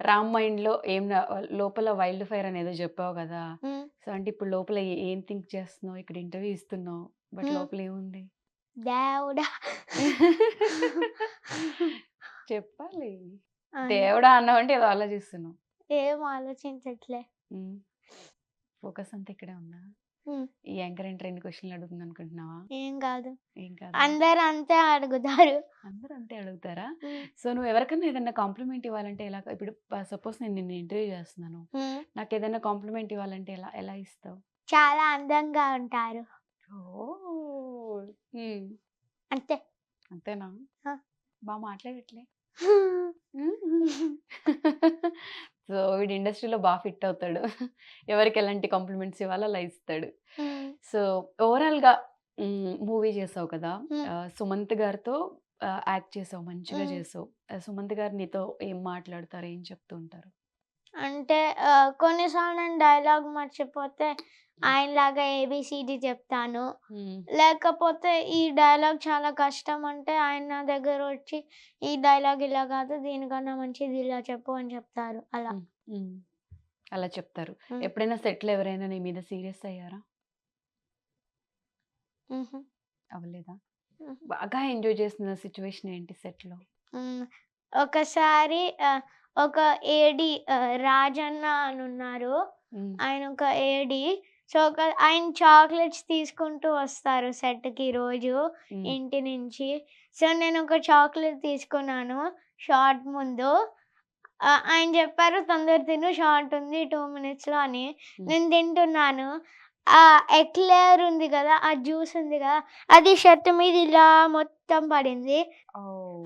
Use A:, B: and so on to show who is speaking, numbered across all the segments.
A: రామ్ మైండ్‌లో ఏం న లోపల వైల్డ్ ఫైర్ అనేదో చెప్పావు కదా! సో, అంటే ఇప్పుడు లోపల ఏ ఏం థింక్ చేస్తున్నావు? ఇక్కడ ఇంటర్వ్యూ ఇస్తున్నావు. బట్. లోపల ఏముంది?
B: దేవుడా!
A: చెప్పాలి. దేవుడా అన్నావంటే ఏదో ఆలోచిస్తున్నావు.
B: ఏం ఆలోచించట్లే.
A: ఫోకస్ అంతా ఇక్కడే ఉందా? ఈ యాంకర్ ఏంట్రా ఇన్ని క్వెషన్‌లు అడుగుతుంది అనుకుంటున్నావా?
B: ఏం కాదు.
A: ఏం కాదా?
B: అందరూ అంతే అడుగుతారు.
A: అందరూ అంతే అడుగుతారా? సో, నువ్వు ఎవరికన్నా ఏదన్నా కాంప్లిమెంట్ ఇవ్వాలంటే ఎలాగ? ఇప్పుడు సపోజ్ నేను నిన్ను ఇంటర్వ్యూ చేస్తున్నాను.
B: హ్మ్.
A: నాకేదైనా కాంప్లిమెంట్ ఇవ్వాలంటే ఎలా ఎలా ఇస్తావు?
B: చాలా అందంగా ఉంటారు. అంతే.
A: అంతేనా?
B: ఆ!
A: బా మాట్లాడట్లే. సో, వీడు ఇండస్ట్రీలో బా ఫిట్ అవుతాడు. ఎవరికి ఎలాంటి కాంప్లిమెంట్స్ ఇవ్వాలో అలా ఇస్తాడు. సో, ఓవరాల్‌గా. మూవీ చేసావు కదా! సుమంత్ గారితో యాక్ట్ చేసావు. మంచిగా. చేసావు. సుమంత్ గారు నీతో ఏం మాట్లాడతారు? ఏం చెప్తూ ఉంటారు?
B: అంటే కొన్నిసార్లు నేను డైలాగ్ మర్చిపోతే ఆయనలాగా ఏబీసీడీ చెప్తాను. లేకపోతే ఈ డైలాగ్ చాలా కష్టం అంటే ఆయన నా దగ్గర వచ్చి ఈ డైలాగ్ ఇలా కాదు దీనికన్నా మంచిది ఇలా చెప్పు అని చెప్తారు. అలా.
A: అలా చెప్తారు. ఎప్పుడైనా సెట్‌లో ఎవరైనా నీ మీద సీరియస్ అయ్యారా? అవ్వలేదా? బాగా ఎంజాయ్ చేసిన సిట్యుయేషన్ ఏంటి సెట్‌లో?
B: హ్మ్. ఒకసారి ఒక ఏడీ రాజన్న అని ఉన్నారు. ఆయన ఒక ఏడీ. సో, ఒక ఆయన చాక్లెట్స్ తీసుకుంటూ వస్తారు సెట్‌కి రోజు. ఇంటి నుంచి. సో, నేను ఒక చాక్లెట్ తీసుకున్నాను షాట్ ముందు. ఆయన చెప్పారు తొందర తిను షాట్ ఉంది 2 మినిట్స్‌లో అని. నేను తింటున్నాను. ఆ ఎక్లేర్ ఉంది కదా! ఆ జ్యూస్ ఉంది కదా! అది షర్ట్ మీద ఇలా మొత్తం పడింది.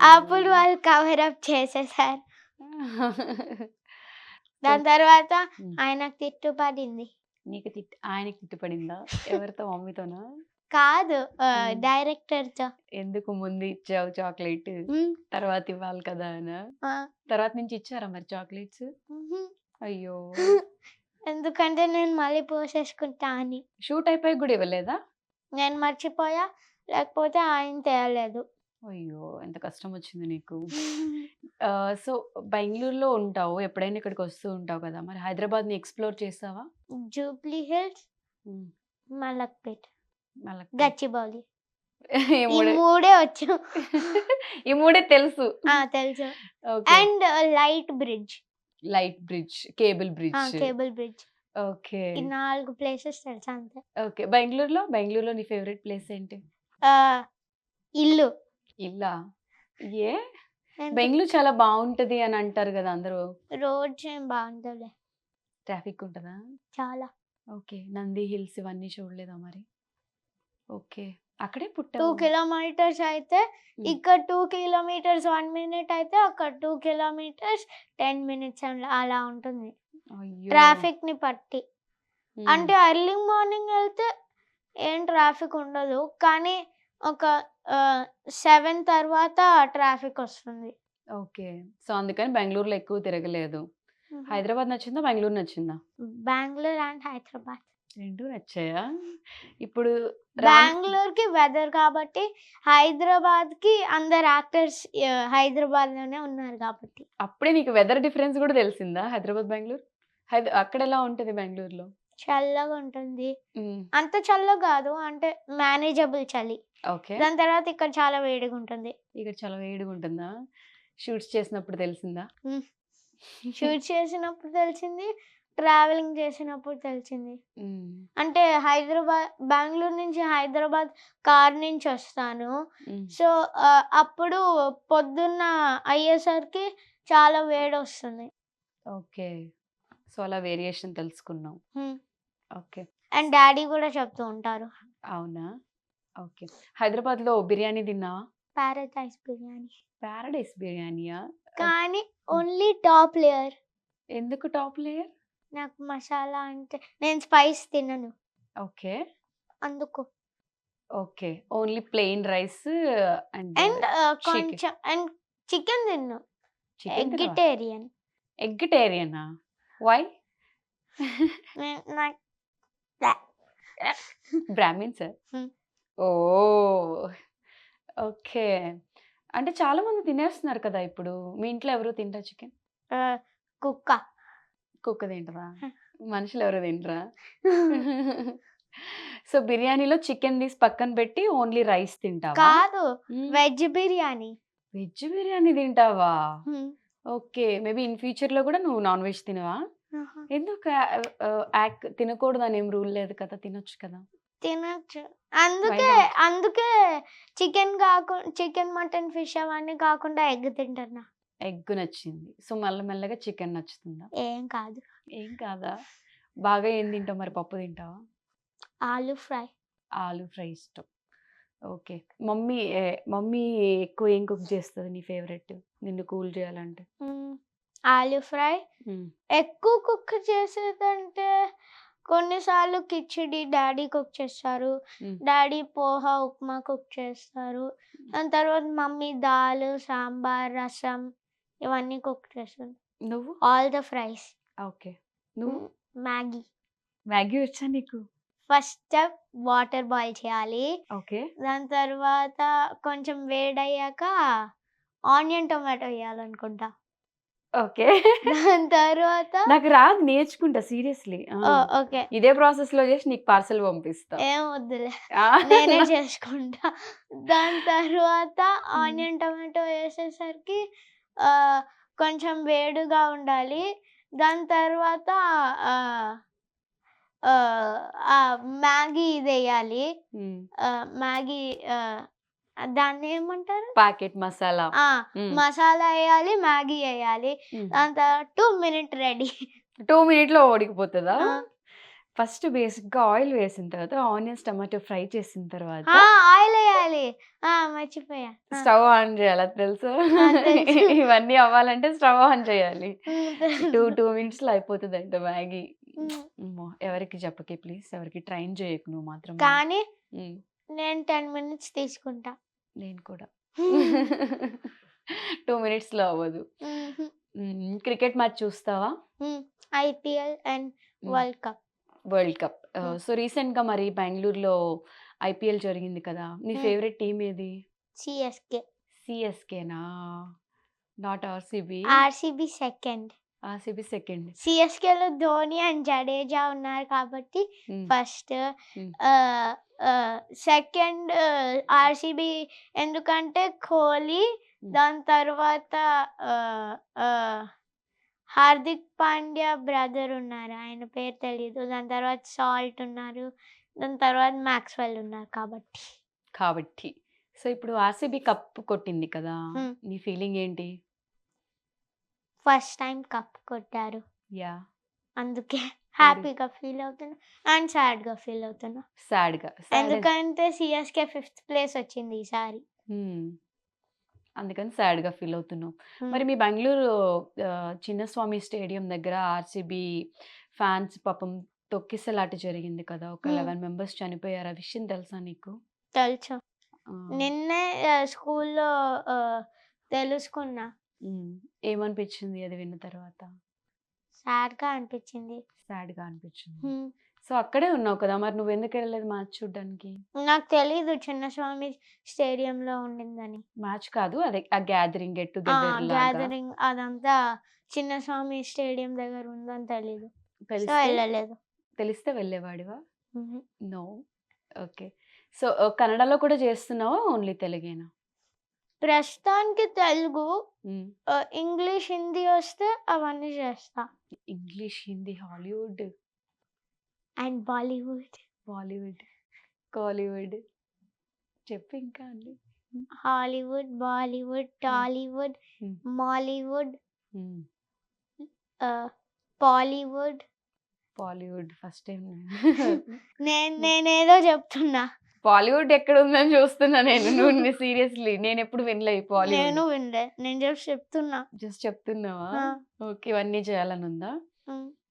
B: అప్పుడు! వాళ్ళు కవర్ అప్ చేసేసారు. దాని తర్వాత. ఆయనకు తిట్టు పడింది.
A: నీకు తిట్ ఆయనకి తిట్టు పడిందా? ఎవరితో మమ్మీతోనా?
B: కాదు ఆహ్,
A: హ్మ్.
B: డైరెక్టర్‌తో.
A: ఎందుకు ముందు ఇచ్చావు చాక్లెట్? తర్వాత ఇవ్వాలి కదా అనా? తర్వాత నుంచి ఇచ్చారా మరి చాక్లెట్స్? అయ్యో!
B: ఎందుకంటే నేను మళ్ళీ పోసేసుకుంటా అని.
A: షూట్ అయిపోయాక గూడా ఇవ్వలేదా?
B: నేను మర్చిపోయా. లేకపోతే ఆయన తేలేదు.
A: అయ్యో! ఎంత కష్టం వచ్చింది నీకు. సో, బెంగుళూరులో ఉంటావు. ఎప్పుడైనా ఇక్కడికి వస్తూ ఉంటావు కదా! మరి హైదరాబాద్‌ని ఎక్స్‌ప్లోర్ చేసావా?
B: Jubilee hills. మలక్పేట్. గచ్చిబౌలి.
A: మూడే
B: వచ్చు.
A: ఈ మూడే తెలుసు.
B: తెలుసు. And light bridge.
A: Light bridge, cable! Bridge.
B: Cable bridge.
A: Okay.
B: 4 places తెలుసు అంతే.
A: ఓకే. బెంగుళూరులో? బెంగుళూరులో నీ ఫేవరెట్ ప్లేస్ ఏంటి?
B: ఇల్లు.
A: ఇల్లా? ఏ? బెంగుళూరు చాలా బావుంటది అని అంటారు గదా అందరూ.
B: రోడ్స్ ఏం.
A: ట్రాఫిక్ ఉంటదా?
B: చాలా.
A: ఓకే. నంది హిల్స్ ఇవన్నీ చూడలేదా మరి? ఓకే. అక్కడే
B: 2
A: పుట్టావు.
B: కిలోమీటర్స్ అయితే. ఇక్కడ 2 కిలోమీటర్స్ 1 మినిట్ అయితే అక్కడ 2 కిలోమీటర్స్ 10 మినిట్స్ అలా ఉంటుంది.
A: అయ్యో!
B: ట్రాఫిక్‌ని బట్టి.
A: హ్మ్.
B: అంటే ఎర్లీ మార్నింగ్ ఎళ్తే ఏం ట్రాఫిక్ ఉండదు. కానీ ఒక 7 తర్వాత ట్రాఫిక్ వస్తుంది.
A: ఓకే. సో, అందుకని బెంగుళూరులో ఎక్కువ తిరగలేదు. హైదరాబాద్ నచ్చిందా? బెంగుళూరు నచ్చిందా?
B: బెంగుళూరు అండ్ హైదరాబాద్.
A: 2 నచ్చాయా? ఇప్పుడు
B: బెంగుళూరుకి వెదర్ కాబట్టి, హైదరాబాద్‌కి అందరు యాక్టర్స్ హైదరాబాద్‌లోనే ఉన్నారు కాబట్టి.
A: అప్పుడే నీకు వెదర్ డిఫరెన్స్ గూడా తెలిసిందా? హైదరాబాద్, బెంగుళూరు? హైద అక్కడెలా ఉంటది బెంగుళూరులో?
B: చల్లగా ఉంటుంది. అంత చల్లగా కాదు. అంటే మేనేజబుల్ చలి.
A: ఓకే.
B: దాని తర్వాత ఇక్కడ చాలా వేడిగా ఉంటుంది.
A: ఇక్కడ చాలా వేడిగుంటుందా? షూట్స్ చేసినప్పుడు తెలిసిందా?
B: షూట్ చేసినప్పుడు తెలిసింది. ట్రావెలింగ్ చేసినప్పుడు తెలిసింది. అంటే హైదరాబాద్ బెంగుళూరు నుంచి హైదరాబాద్ కార్ నుంచి వస్తాను. సో, అప్పుడు పొద్దున్న అయ్యేసరికి చాలా వేడొస్తుంది.
A: ఓకే. సో, అలా వేరియేషన్ తెలుసుకున్నావు.
B: హ్మ్.
A: ఓకే.
B: అండ్ డ్యాడీ కూడా చెప్తూ ఉంటారు.
A: అవునా? ఓకే. హైదరాబాద్‌లో బిర్యానీ తిన్నావా?
B: పారడైస్ బిర్యానీ.
A: పారడైస్ బిర్యానీయా?
B: కానీ. Only top layer.
A: ఎందుకు టాప్ లేయర్?
B: నాకు మసాలా అంటే నేను స్పైస్ తినను.
A: ఓకే.
B: అందుకు.
A: Okay. Only plain rice and.
B: కొంచెం అండ్ చికెన్ తిన్ను. ఎగ్గిటేరియన్.
A: ఎగ్గిటేరియనా? వై?
B: నే నాకు బ్లా.
A: బ్రాహ్మిన్సా?
B: హ్మ్.
A: ఓహ్! ఓకే. అంటే చాలా మంది తినేస్తున్నారు కదా ఇప్పుడు. మీ ఇంట్లో ఎవరు తినరా చికెన్?
B: కుక్క
A: కుక్క తింటదా
B: హ.
A: మనుషులు ఎవరు తింటరా సో బిర్యానీలో చికెన్ తీసి పక్కన పెట్టి ఓన్లీ రైస్ తింటావా
B: కాదు వెజ్ బిర్యానీ
A: వెజ్ బిర్యానీ తింటావా. ఓకే మేబీ ఇన్ ఫ్యూచర్లో కూడా నువ్వు నాన్ వెజ్ తినవా. ఎందుకు యాక్ తినకూడదు అని ఏం రూల్ లేదు కదా తినొచ్చు కదా?
B: తినొచ్చు. అందుకే? అందుకే చికెన్ కాకుండా చికెన్ మటన్ ఫిష్ అవన్నీ కాకుండా ఎగ్ తింటున్నా
A: ఎగ్ నచ్చింది. సో మళ్ళీ మెల్లగా చికెన్ నచ్చుతుందా?
B: ఏం కాదు.
A: ఏం కాదా? బాగా ఏం తింటావు మరి? పప్పు తింటావా?
B: ఆలు ఫ్రై.
A: ఆలు ఫ్రై ఇష్టం. ఓకే. మమ్మీ మమ్మీ ఎక్కువ ఏం కుక్ చేస్తుంది నీ ఫేవరెట్? నిన్ను కూల్ చేయాలంటే.
B: ఆలు ఫ్రై. ఎక్కువ కుక్ చేసేదంటే కొన్నిసార్లు కిచిడి డాడీ కుక్ చేస్తారు. డాడీ పోహా ఉప్మా కుక్ చేస్తారు. దాని తర్వాత మమ్మీ దాల్ సాంబార్ రసం ఇవన్నీ కుక్ చేస్తుంది
A: నువ్వు?
B: All the fries.
A: ఓకే. నువ్వు?
B: మ్యాగీ.
A: మ్యాగీ వచ్చా నీకు?
B: ఫస్ట్ స్టెప్ వాటర్ బాయిల్ చేయాలి.
A: ఓకే.
B: దాని తర్వాత కొంచెం వేడయ్యాక ఆనియన్ టొమాటో వేయాలనుకుంటా.
A: ఓకే.
B: దాని తర్వాత
A: నాకు రాదు నేర్చుకుంటా సీరియస్లీ.
B: ఓకే.
A: ఇదే ప్రాసెస్లో చేసి నీకు పార్సల్ పంపిస్తా.
B: ఏం వద్దులే. నేనే చేసుకుంటా. దాని తర్వాత ఆనియన్ టొమాటో వేసేసరికి కొంచెం వేడిగా ఉండాలి. దాని తర్వాత మ్యాగీ ఇది వేయాలి మ్యాగీ దాన్ని ఏమంటారు?
A: ప్యాకెట్ మసాలా.
B: మసాలా వేయాలి మ్యాగీ వేయాలి. దాని తర్వాత టూ మినిట్ రెడీ.
A: టూ మినిట్లో ఉడికిపోతుందా ఫస్ట్ బేసిక్గా ఆయిల్ వేసిన తర్వాత ఆనియన్స్ టమాటో ఫ్రై చేసిన తర్వాత
B: ఆయిల్ వేయాలి ఆ, మర్చిపోయా.
A: స్టవ్ ఆన్ చేయాలి అది తెలుసు. ఇవన్నీ అవ్వాలంటే స్టవ్ ఆన్ చేయాలి. టూ టూ మినిట్స్లో అయిపోతుంది అంట మ్యాగీ ఎవరికి చెప్పకి ప్లీజ్ ఎవరికి ట్రైన్ చేయకు నువ్వు మాత్రం.
B: కానీ నేను టెన్ మినిట్స్ తీసుకుంటా.
A: నేను కూడా. టూ మినిట్స్ లో అవ్వదు. క్రికెట్ మ్యాచ్ చూస్తావా?
B: IPL and. World cup.
A: World cup. So రీసెంట్గా మరి బెంగళూరులో ఐపీఎల్ జరిగింది కదా? నీ. ఫేవరెట్ టీం ఏది?
B: CSK.
A: సిఎస్కేనా? Not RCB?
B: RCB second.
A: RCB second.
B: సిఎస్కేలో Dhoni and Jadeja ఉన్నారు కాబట్టి ఫస్ట్. సెకండ్ ఆర్సీబీ ఎందుకంటే కోహ్లీ దాని తర్వాత హార్దిక్ పాండ్యా బ్రదర్ ఉన్నారు ఆయన పేరు తెలియదు దాని తర్వాత సాల్ట్ ఉన్నారు దాని తర్వాత మ్యాక్స్వెల్ ఉన్నారు కాబట్టి.
A: కాబట్టి. సో ఇప్పుడు ఆర్సీబీ కప్ కొట్టింది కదా. నీ ఫీలింగ్ ఏంటి?
B: ఫస్ట్ టైం కప్ కొట్టారు.
A: యా
B: అందుకే హ్యాపీగా ఫీల్ అవుతున్నా అండ్ సాడ్గా ఫీల్ అవుతున్నా.
A: సాడ్గా
B: ఎందుకంటే సిఎస్కే ఫిఫ్త్ ప్లేస్ వచ్చింది ఈసారి.
A: అందుకని సాడ్గా ఫీల్ అవుతున్నావు
B: మ్మ్.
A: మరి మీ బెంగళూరు ఆ, చిన్నస్వామి స్టేడియం దగ్గర ఆర్సీబీ ఫ్యాన్స్ పాపం తొక్కిసలాట జరిగింది కదా ఒక. లెవెన్ మెంబర్స్ చనిపోయారు. ఆ విషయం తెలుసా నీకు?
B: తెలుసు. నిన్నే స్కూల్లో తెలుసుకున్నా.
A: ఏమనిపించింది అది విన్న తర్వాత?
B: సాడ్గా అనిపించింది.
A: సాడ్గా అనిపించింది. సో అక్కడే ఉన్నావు కదా! మరి నువ్వు ఎందుకు వెళ్ళలేదు మ్యాచ్ చూడడానికి?
B: నాకు తెలీదు చిన్నస్వామి స్టేడియంలో ఉండిందని.
A: మ్యాచ్ కాదు అదే ఆ గ్యాదరింగ్ గెట్ టుగెదర్
B: గ్యాదరింగ్ అదంతా చిన్నస్వామి స్టేడియం దగ్గర ఉందని తెలీదు. సో
A: తెలిస్తే
B: వెళ్ళలేదు.
A: తెలిస్తే వెళ్ళేవాడివా. నో. ఓకే. సో కన్నడలో కూడా చేస్తున్నావా ఓన్లీ తెలుగేనా?
B: ప్రస్తుతానికి తెలుగు ఇంగ్లీష్ హిందీ వస్తే అవన్నీ చేస్తా.
A: English Hindi Hollywood.
B: And Bollywood.
A: Bollywood Kollywood. చెప్పు ఇంకా అండి.
B: Hollywood Bollywood Tollywood. Mollywood
A: hmm.
B: Bollywood.
A: Bollywood first time
B: నేను. నేనేదో చెప్తున్నా.
A: బాలీవుడ్ ఎక్కడ ఉందని చూస్తున్నా నేను. నువ్వు సీరియస్లీ నేను ఎప్పుడు వినలే
B: నేను
A: బాలీవుడ్.
B: వినలే. నేను జస్ట్ చెప్తున్నా.
A: జస్ట్ చెప్తున్నావా? ఓకే ఇవన్నీ చేయాలని ఉందా.